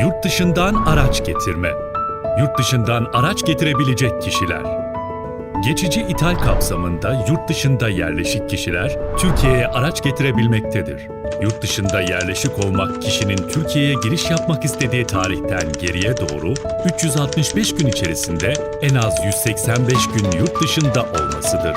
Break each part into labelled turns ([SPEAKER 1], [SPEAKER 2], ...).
[SPEAKER 1] Yurt dışından araç getirme. Yurt dışından araç getirebilecek kişiler. Geçici ithal kapsamında yurt dışında yerleşik kişiler Türkiye'ye araç getirebilmektedir. Yurt dışında yerleşik olmak kişinin Türkiye'ye giriş yapmak istediği tarihten geriye doğru 365 gün içerisinde en az 185 gün yurt dışında olmasıdır.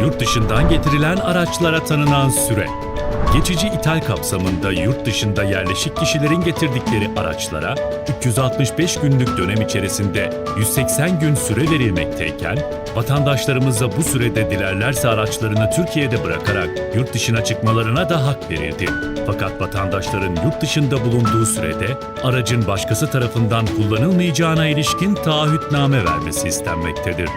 [SPEAKER 1] Yurt dışından getirilen araçlara tanınan süre. Geçici ithal kapsamında yurt dışında yerleşik kişilerin getirdikleri araçlara 365 günlük dönem içerisinde 180 gün süre verilmekteyken, vatandaşlarımıza bu sürede dilerlerse araçlarını Türkiye'de bırakarak yurt dışına çıkmalarına da hak verildi. Fakat vatandaşların yurt dışında bulunduğu sürede aracın başkası tarafından kullanılmayacağına ilişkin taahhütname vermesi istenmektedir.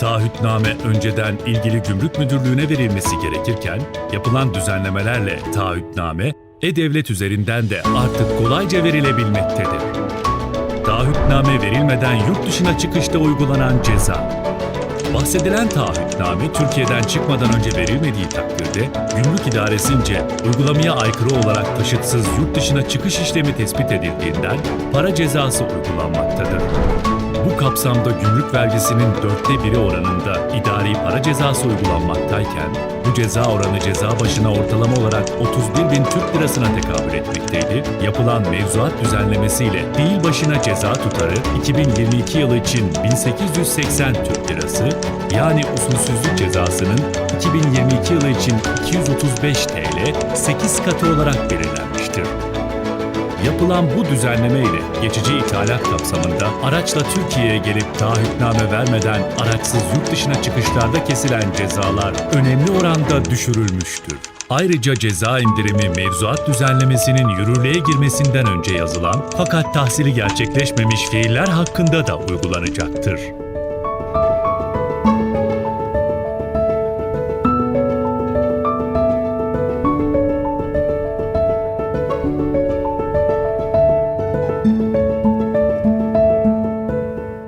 [SPEAKER 1] Taahhütname önceden ilgili gümrük müdürlüğüne verilmesi gerekirken yapılan düzenlemelerle taahhütname e-devlet üzerinden de artık kolayca verilebilmektedir. Taahhütname verilmeden yurt dışına çıkışta uygulanan ceza. Bahsedilen taahhütname Türkiye'den çıkmadan önce verilmediği takdirde gümrük idaresince uygulamaya aykırı olarak taşıtsız yurt dışına çıkış işlemi tespit edildiğinden para cezası uygulanmaktadır. Bu kapsamda gümrük vergisinin dörtte biri oranında idari para cezası uygulanmaktayken, bu ceza oranı ceza başına ortalama olarak 31 bin Türk lirasına tekabül etmekteydi. Yapılan mevzuat düzenlemesiyle fiil başına ceza tutarı 2022 yılı için 1880 Türk lirası, yani usulsüzlük cezasının 2022 yılı için 235 TL 8 katı olarak belirlenmiştir. Yapılan bu düzenleme ile geçici ithalat kapsamında araçla Türkiye'ye gelip taahhütname vermeden araçsız yurt dışına çıkışlarda kesilen cezalar önemli oranda düşürülmüştür. Ayrıca ceza indirimi mevzuat düzenlemesinin yürürlüğe girmesinden önce yazılan fakat tahsili gerçekleşmemiş fiiller hakkında da uygulanacaktır.